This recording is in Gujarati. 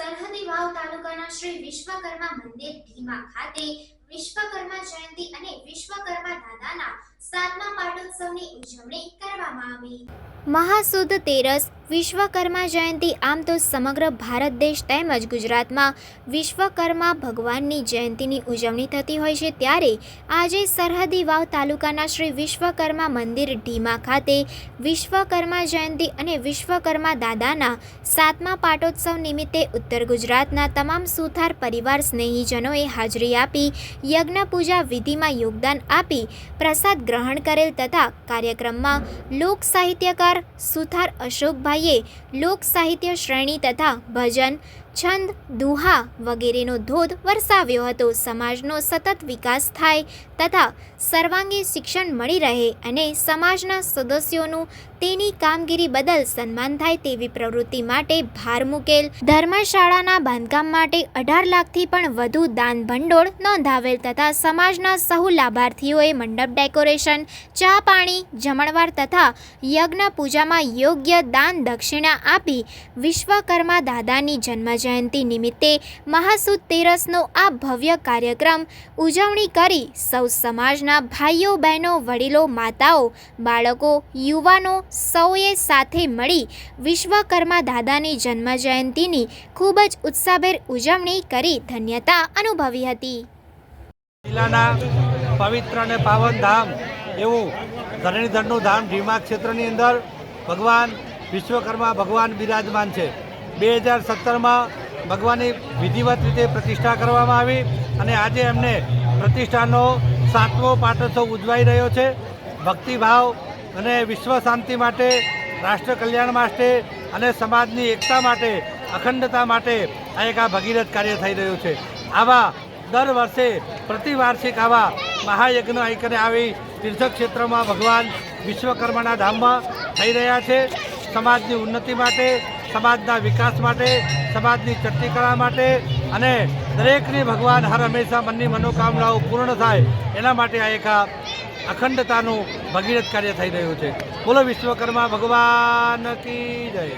સરહદી વાવ તાલુકાના શ્રી વિશ્વકર્મા મંદિર ધીમા ખાતે વિશ્વકર્મા જયંતિ અને વિશ્વકર્મા દાદાના સાતમા મહાસુદ તેરસ, વિશ્વકર્મા જયંતિ આમ તો સમગ્ર ભારત દેશ તેમજ ગુજરાતમાં વિશ્વકર્મા ભગવાનની જયંતિની ઉજવણી થતી હોય છે ત્યારે આજે સરહદી વાવ તાલુકાના શ્રી વિશ્વકર્મા મંદિર ઢીમા ખાતે વિશ્વકર્મા જયંતિ અને વિશ્વકર્મા દાદાના સાતમા પાટોત્સવ નિમિત્તે ઉત્તર ગુજરાતના તમામ સુથાર પરિવાર સ્નેહીજનોએ હાજરી આપી યજ્ઞ પૂજા વિધિમાં યોગદાન આપી પ્રસાદ ગ્રહણ કરેલ તથા કાર્યક્રમમાં લોક સાહિત્યકાર સુથાર અશોકભાઈએ લોક સાહિત્ય શ્રેણી તથા ભજન છંદ, દુહા વગેરેનો ધોધ વરસાવ્યો હતો. સમાજનો સતત વિકાસ થાય તથા સર્વાંગી શિક્ષણ મળી રહે અને સમાજના સદસ્યોનું તેની કામગીરી બદલ સન્માન થાય તેવી પ્રવૃત્તિ માટે ભાર મૂકેલ. ધર્મશાળાના બાંધકામ માટે અઢાર લાખથી પણ વધુ દાન ભંડોળ નોંધાવેલ તથા સમાજના સહુ લાભાર્થીઓએ મંડપ ડેકોરેશન, ચા પાણી, જમણવાર તથા યજ્ઞ પૂજામાં યોગ્ય દાન દક્ષિણા આપી વિશ્વકર્મા દાદાની જન્મજયંતિ નિમિત્તે મહાસુદ તેરસનો આ ભવ્ય કાર્યક્રમ ઉજવણી કરી સૌ સમાજના ભાઈઓ, બહેનો, વડીલો, માતાઓ, બાળકો, યુવાનો સૌએ સાથે મળી વિશ્વકર્મા દાદાની જન્મ જયંતીની ખૂબ જ ઉત્સાહભેર ઉજવણી કરી ધન્યતા અનુભવી હતી. જિલ્લાના પવિત્ર અને પાવન ધામ એવું ધરણીધરનું ધામ ધીમા ક્ષેત્રની અંદર ભગવાન વિશ્વકર્મા ભગવાન બિરાજમાન છે. બે હજાર સત્તરમાં ભગવાનની વિધિવત રીતે પ્રતિષ્ઠા કરવામાં આવી અને આજે એમને પ્રતિષ્ઠાનો સાતમો પાટોત્સવ ઉજવાઈ રહ્યો છે. ભક્તિભાવ અને વિશ્વ શાંતિ માટે, રાષ્ટ્ર કલ્યાણ માટે અને સમાજની એકતા માટે, અખંડતા માટે આ એક આ ભગીરથ કાર્ય થઈ રહ્યું છે. આવા દર વર્ષે, પ્રતિવાર્ષિક આવા મહાયજ્ઞ આઈકને આવી તીર્થક્ષેત્રમાં ભગવાન વિશ્વકર્માના ધામમાં થઈ રહ્યા છે. સમાજની ઉન્નતિ માટે સમાજના વિકાસ માટે, સમાજની ચડતી કરવા માટે અને દરેકની ભગવાન હર હંમેશા મનની મનોકામનાઓ પૂર્ણ થાય, એના માટે આ એક અખંડતાનું ભગીરથ કાર્ય થઈ રહ્યું છે. બોલો વિશ્વકર્મા ભગવાન કી જય.